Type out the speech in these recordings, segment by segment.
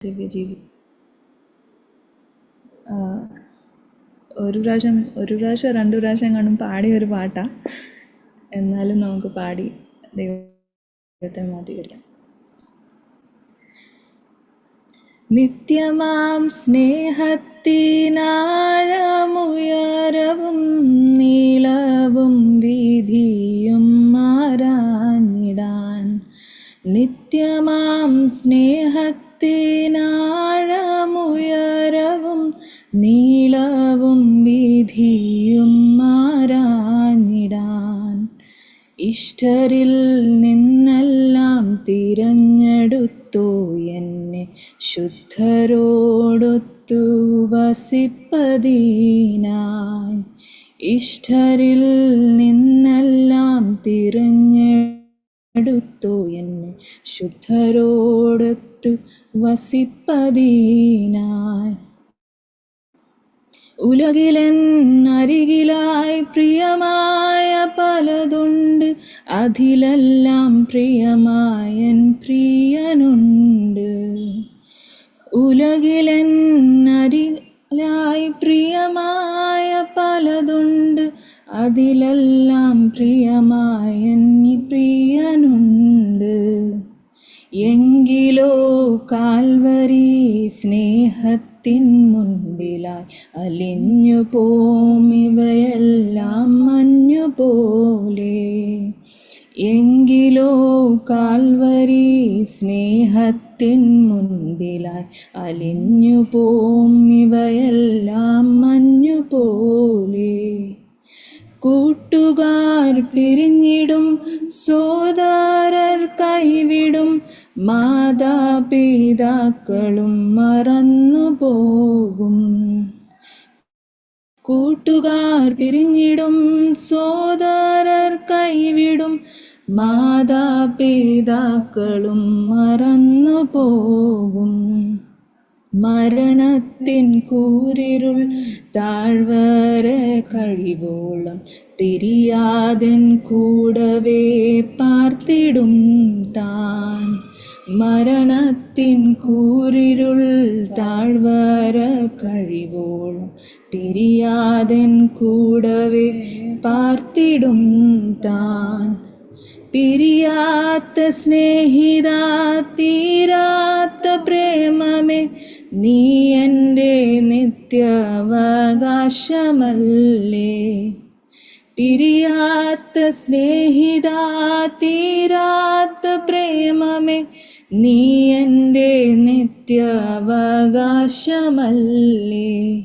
ദിവ്യ ചേച്ചി ഒരു പ്രാവശ്യം ഒരു പ്രാവശ്യം രണ്ട് പ്രാവശ്യം കാണും പാടിയ ഒരു പാട്ടാ. എന്നാലും നമുക്ക് പാടി ദൈവത്തെ മാതീകരിക്കാം നിത്യമാം സ്നേഹത്തിനാഴമുയരവും നീളവും വീതിയും മാറാനിടാൻ നിത്യമാം സ്നേഹത്തിനാഴമുയരവും നീളവും വീതിയും മാറാഞ്ഞിടാൻ ഇഷ്ടരിൽ നിന്നെല്ലാം തിരഞ്ഞെടുത്തു എന്നെ ശുദ്ധരോടൊത്തു വസിപ്പതീനായി. ഇഷ്ടരിൽ നിന്നെല്ലാം തിരഞ്ഞെടുത്തു എന്നെ ശുദ്ധരോടൊത്തു വസിപ്പതീനായി. ഉലകിലൻ അരികിലായി പ്രിയമായ പലതുണ്ട്. അതിലെല്ലാം പ്രിയമായൻ പ്രിയനുണ്ട്. ഉലകിലൻ അരികിലായി പ്രിയമായ അതിലെല്ലാം പ്രിയമായ പ്രിയനുണ്ട്. എങ്കിലോ കാൽവരി സ്നേഹത്തിൻ മുൻപിലായി അലിഞ്ഞു പോമിവയെല്ലാം മഞ്ഞു പോലെ. എങ്കിലോ കാൽവരി സ്നേഹത്തിൻ മുൻപിലായി അലിഞ്ഞു പോമിവയെല്ലാം മഞ്ഞു പോലെ. കൂട്ടുകാർ പിരിഞ്ഞിടും സോദാരർ കൈവിടും മാതാപിതാക്കളും മറന്നു പോകും. കൂട്ടുകാർ പിരിഞ്ഞിടും സോദാരർ കൈവിടും മാതാപിതാക്കളും മറന്നു പോകും. മരണത്തിൻ കൂരിരുൾ താഴ്വര കഴിവോളം പിരിയാതൻ കൂടവേ പാർത്തിടും താൻ മരണത്തിൻ കൂരിരുൾ താഴ്വര കഴിവോളം പിരിയാതൻ കൂടവേ പാർത്തിടും താൻ പിരിയാത്ത സ്നേഹിത തീരാത്ത പ്രേമമേ നീ എന്റെ നിത്യാവകാശമല്ലേ? പിരിയാത്ത സ്നേഹിത തീരാത്ത പ്രേമമേ നീ എന്റെ നിത്യാവകാശമല്ലേ?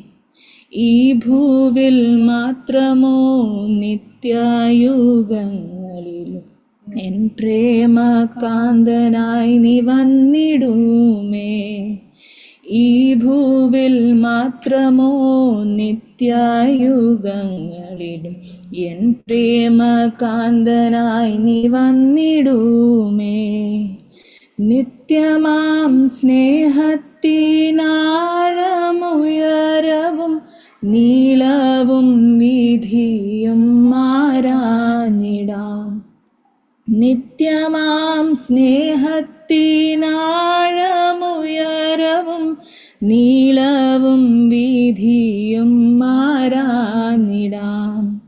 ഈ ഭൂവിൽ മാത്രമോ നിത്യായുഗങ്ങളിലും എൻ പ്രേമകാന്തനായി നീ വന്നിടുമേ? ഈ ഭൂവിൽ മാത്രമോ നിത്യായുഗങ്ങളിലും എൻ പ്രേമ കാന്തനായി നീ വന്നിടൂമേ. നിത്യമാം സ്നേഹത്തിനാഴമുയരവും നീളവും വീതിയും മാറാഞ്ഞിടാം നിത്യമാം സ്നേഹത്തിനാഴമുയരവും നീളവും വീതിയും മാറാനിടാം.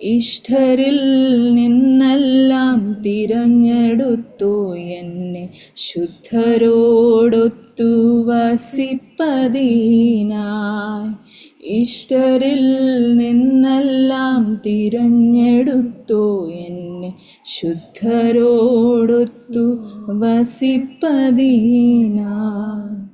ഇഷ്ടരിൽ നിന്നെല്ലാം തിരഞ്ഞെടുത്തു എന്നെ ശുദ്ധരോടൊത്തു വസിപ്പതീനായി. ഇഷ്ടരിൽ നിന്നെല്ലാം തിരഞ്ഞെടുത്തു എന്നെ ശുദ്ധരോടൊത്തു വസിപ്പതീനായി.